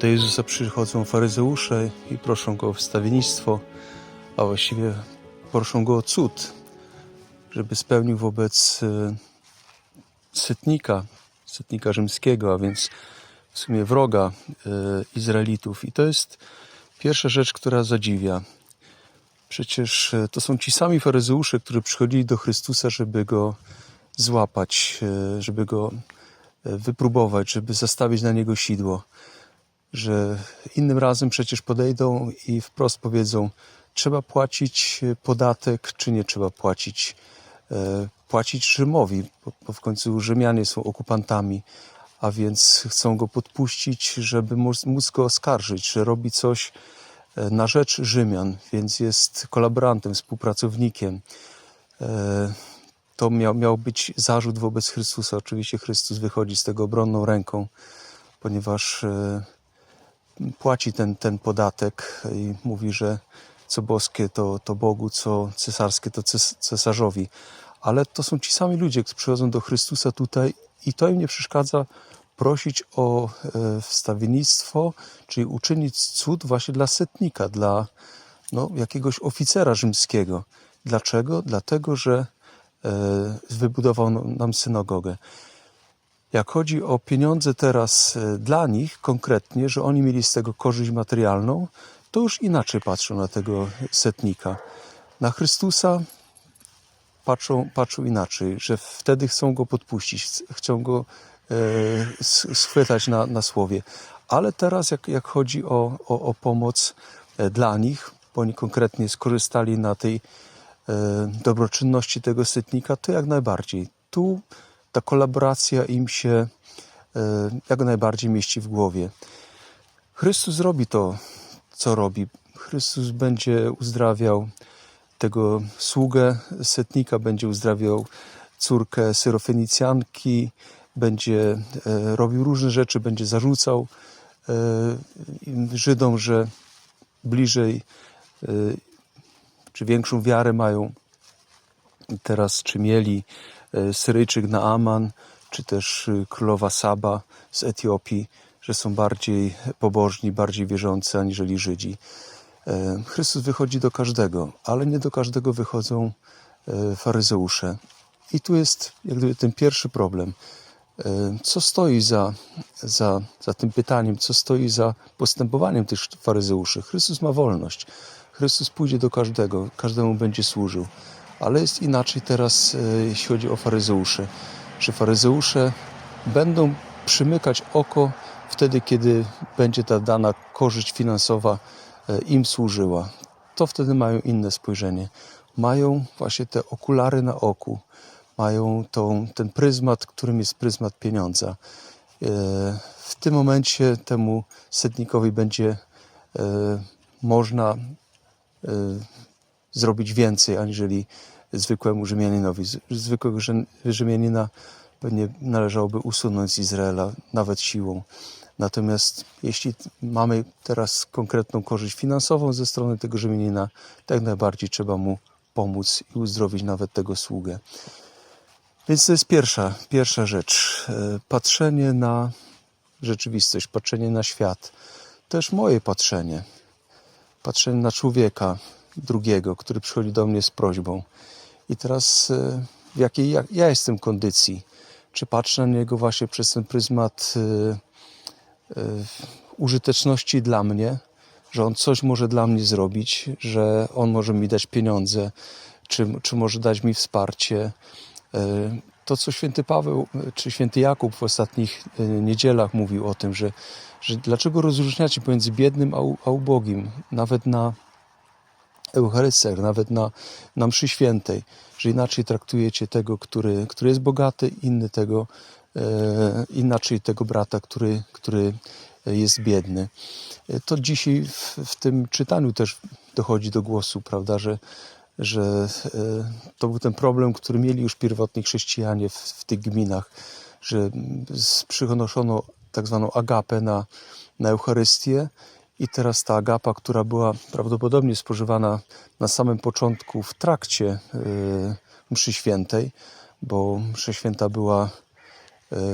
Do Jezusa przychodzą faryzeusze i proszą go o wstawiennictwo, a właściwie proszą go o cud, żeby spełnił wobec e, setnika, setnika rzymskiego, a więc w sumie wroga e, Izraelitów. I to jest pierwsza rzecz, która zadziwia. Przecież e, to są ci sami faryzeusze, którzy przychodzili do Chrystusa, żeby go złapać, żeby go wypróbować, żeby zastawić na niego sidło. Że innym razem przecież podejdą i wprost powiedzą, trzeba płacić e, podatek, czy nie trzeba płacić. E, Płacić Rzymowi, bo- w końcu Rzymianie są okupantami, a więc chcą go podpuścić, żeby móc go oskarżyć, że robi coś e, na rzecz Rzymian, więc jest kolaborantem, współpracownikiem. To miał, miał być zarzut wobec Chrystusa. Oczywiście Chrystus wychodzi z tego obronną ręką, ponieważ płaci ten, ten podatek i mówi, że co boskie to, to Bogu, co cesarskie to ces- cesarzowi. Ale to są ci sami ludzie, którzy przychodzą do Chrystusa tutaj i to im nie przeszkadza prosić o e, wstawiennictwo, czyli uczynić cud właśnie dla setnika, dla no, jakiegoś oficera rzymskiego. Dlaczego? Dlatego, że e, wybudował nam synagogę. Jak chodzi o pieniądze teraz e, dla nich konkretnie, że oni mieli z tego korzyść materialną, to już inaczej patrzą na tego setnika. Na Chrystusa patrzą, patrzą inaczej, że wtedy chcą go podpuścić, ch- chcą go e, schwytać na, na słowie. Ale teraz, jak, jak chodzi o, o, o pomoc e, dla nich, bo oni konkretnie skorzystali na tej e, dobroczynności tego setnika, to jak najbardziej. Tu ta kolaboracja im się e, jak najbardziej mieści w głowie. Chrystus robi to, co robi. Chrystus będzie uzdrawiał tego sługę setnika, będzie uzdrawiał córkę syrofenicjanki, będzie e, robił różne rzeczy, będzie zarzucał e, Żydom, że bliżej czy większą wiarę mają teraz, czy mieli Syryjczyk Naaman, czy też e, królowa Saba z Etiopii, że są bardziej pobożni, bardziej wierzący aniżeli Żydzi. E, Chrystus wychodzi do każdego, ale nie do każdego wychodzą e, faryzeusze. I tu jest jak ten pierwszy problem. E, Co stoi za, za, za tym pytaniem, co stoi za postępowaniem tych faryzeuszy? Chrystus ma wolność. Chrystus pójdzie do każdego, każdemu będzie służył. Ale jest inaczej teraz, e, jeśli chodzi o faryzeuszy. Że faryzeusze będą przymykać oko wtedy, kiedy będzie ta dana korzyść finansowa e, im służyła. To wtedy mają inne spojrzenie. Mają właśnie te okulary na oku, mają tą, ten pryzmat, którym jest pryzmat pieniądza. E, W tym momencie temu setnikowi będzie można zrobić więcej aniżeli zwykłemu Rzymianinowi. Zwykłego Rzym- Rzymianina pewnie należałoby usunąć z Izraela, nawet siłą. Natomiast jeśli mamy teraz konkretną korzyść finansową ze strony tego Rzymianina, tak najbardziej trzeba mu pomóc i uzdrowić nawet tego sługę. Więc to jest pierwsza, pierwsza rzecz. E, Patrzenie na rzeczywistość, patrzenie na świat. Też moje patrzenie. Patrzenie na człowieka drugiego, który przychodzi do mnie z prośbą. I teraz e, w jakiej ja, ja jestem kondycji? Czy patrzę na niego właśnie przez ten pryzmat e, e, użyteczności dla mnie, że on coś może dla mnie zrobić, że on może mi dać pieniądze, czy, czy może dać mi wsparcie. E, To, co święty Paweł czy święty Jakub w ostatnich niedzielach mówił o tym, że, że dlaczego rozróżniacie pomiędzy biednym a, a ubogim, nawet na Eucharystiach, nawet na, na mszy świętej, że inaczej traktujecie tego, który, który jest bogaty, inny tego, e, inaczej tego brata, który, który jest biedny. E, To dzisiaj w, w tym czytaniu też dochodzi do głosu, prawda, że, że e, to był ten problem, który mieli już pierwotni chrześcijanie w, w tych gminach, że przynoszono tak zwaną agapę na, na Eucharystię i teraz ta agapa, która była prawdopodobnie spożywana na samym początku w trakcie e, mszy świętej, bo msza święta była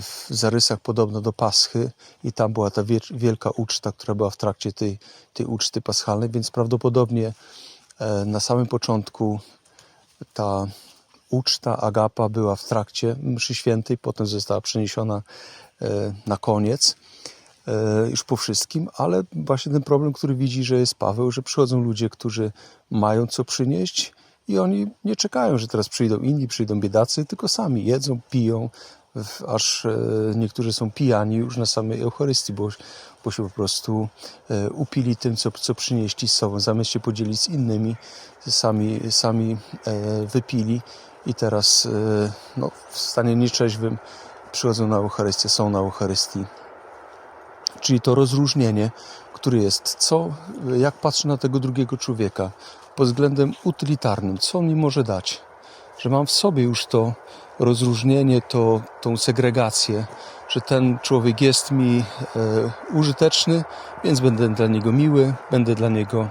w zarysach podobno do Paschy i tam była ta wie- wielka uczta, która była w trakcie tej, tej uczty paschalnej, więc prawdopodobnie e, na samym początku ta uczta agapa była w trakcie mszy świętej, potem została przeniesiona na koniec już po wszystkim, ale właśnie ten problem, który widzi, że jest Paweł, że przychodzą ludzie, którzy mają co przynieść i oni nie czekają, że teraz przyjdą inni, przyjdą biedacy, tylko sami jedzą, piją, aż e, niektórzy są pijani już na samej Eucharystii, bo, bo się po prostu e, upili tym, co, co przynieśli z sobą, zamiast się podzielić z innymi, sami, sami e, wypili i teraz e, no, w stanie nieczeźwym przychodzą na Eucharystię, są na Eucharystii. Czyli to rozróżnienie, które jest, co, jak patrzę na tego drugiego człowieka pod względem utylitarnym, co on mi może dać, że mam w sobie już to rozróżnienie, to, tą segregację, że ten człowiek jest mi e, użyteczny, więc będę dla niego miły, będę dla niego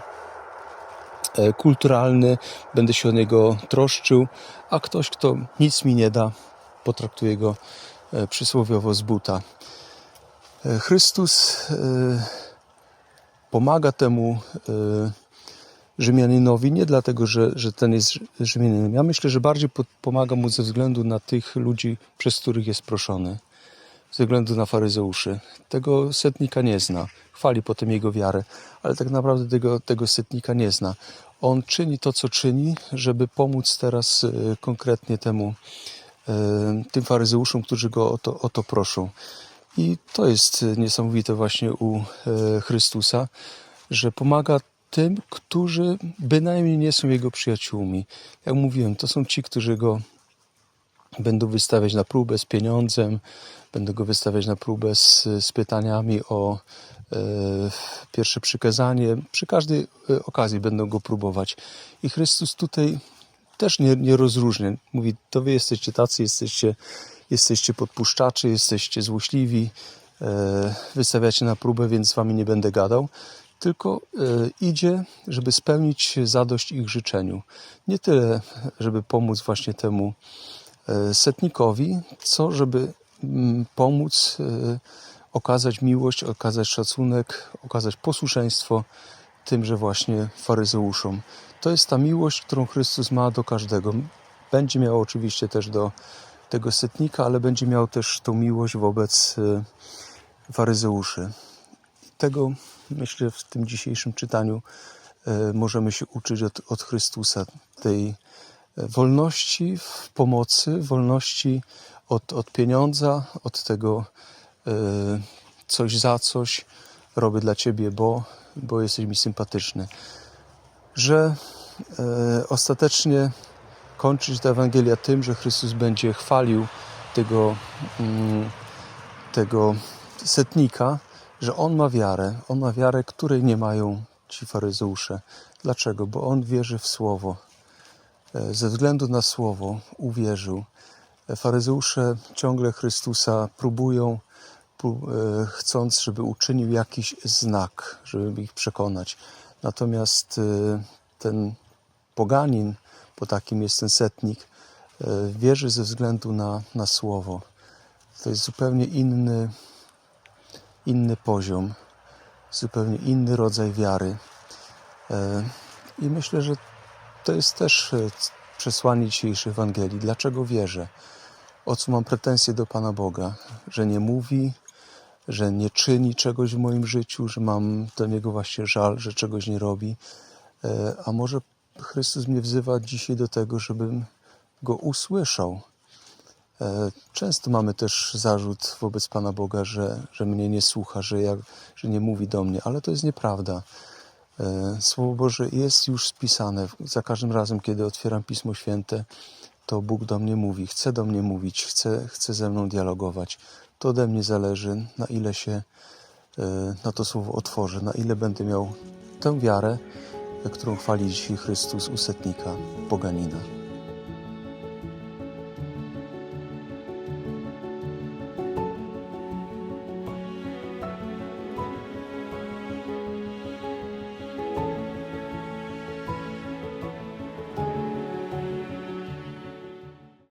e, kulturalny, będę się o niego troszczył, a ktoś, kto nic mi nie da, potraktuję go e, przysłowiowo z buta. Chrystus e, pomaga temu e, Rzymianinowi nie dlatego, że, że ten jest Rzymianinem. Ja myślę, że bardziej po- pomaga mu ze względu na tych ludzi, przez których jest proszony. Ze względu na faryzeuszy. Tego setnika nie zna. Chwali potem jego wiarę, ale tak naprawdę tego, tego setnika nie zna. On czyni to, co czyni, żeby pomóc teraz e, konkretnie temu, tym faryzeuszom, którzy go o to, o to proszą. I to jest e, niesamowite właśnie u e, Chrystusa, że pomaga tym, którzy bynajmniej nie są jego przyjaciółmi. Jak mówiłem, to są ci, którzy go będą wystawiać na próbę z pieniądzem, będą go wystawiać na próbę z, z pytaniami o e, pierwsze przykazanie. Przy każdej e, okazji będą go próbować. I Chrystus tutaj też nie, nie rozróżnia. Mówi, to wy jesteście tacy, jesteście, jesteście podpuszczacze, jesteście złośliwi, e, wystawiacie na próbę, więc z wami nie będę gadał. Tylko e, idzie, żeby spełnić zadość ich życzeniu. Nie tyle, żeby pomóc właśnie temu e, setnikowi, co żeby mm, pomóc e, okazać miłość, okazać szacunek, okazać posłuszeństwo tymże właśnie faryzeuszom. To jest ta miłość, którą Chrystus ma do każdego. Będzie miał oczywiście też do tego setnika, ale będzie miał też tą miłość wobec e, faryzeuszy. Tego myślę w tym dzisiejszym czytaniu e, możemy się uczyć od, od Chrystusa, tej e, wolności w pomocy, wolności od, od pieniądza, od tego coś za coś robię dla Ciebie, bo, bo jesteś mi sympatyczny. Że e, ostatecznie kończyć ta Ewangelia tym, że Chrystus będzie chwalił tego, mm, tego setnika, że on ma wiarę, on ma wiarę, której nie mają ci faryzeusze. Dlaczego? Bo on wierzy w słowo. E, Ze względu na słowo uwierzył. E, Faryzeusze ciągle Chrystusa próbują, pró- chcąc, żeby uczynił jakiś znak, żeby ich przekonać. Natomiast e, ten poganin, bo takim jest ten setnik, e, wierzy ze względu na, na słowo. To jest zupełnie inny, inny poziom, zupełnie inny rodzaj wiary. E, I myślę, że to jest też e, przesłanie dzisiejszej Ewangelii. Dlaczego wierzę? O co mam pretensje do Pana Boga? Że nie mówi, że nie czyni czegoś w moim życiu, że mam do Niego właśnie żal, że czegoś nie robi. E, A może Chrystus mnie wzywa dzisiaj do tego, żebym Go usłyszał. E, Często mamy też zarzut wobec Pana Boga, że, że mnie nie słucha, że, ja, że nie mówi do mnie, ale to jest nieprawda. E, Słowo Boże jest już spisane. Za każdym razem, kiedy otwieram Pismo Święte, to Bóg do mnie mówi, chce do mnie mówić, chce, chce ze mną dialogować. To ode mnie zależy, na ile się e, na to słowo otworzę, na ile będę miał tę wiarę, którą chwali dzisiaj Chrystus u setnika, poganina.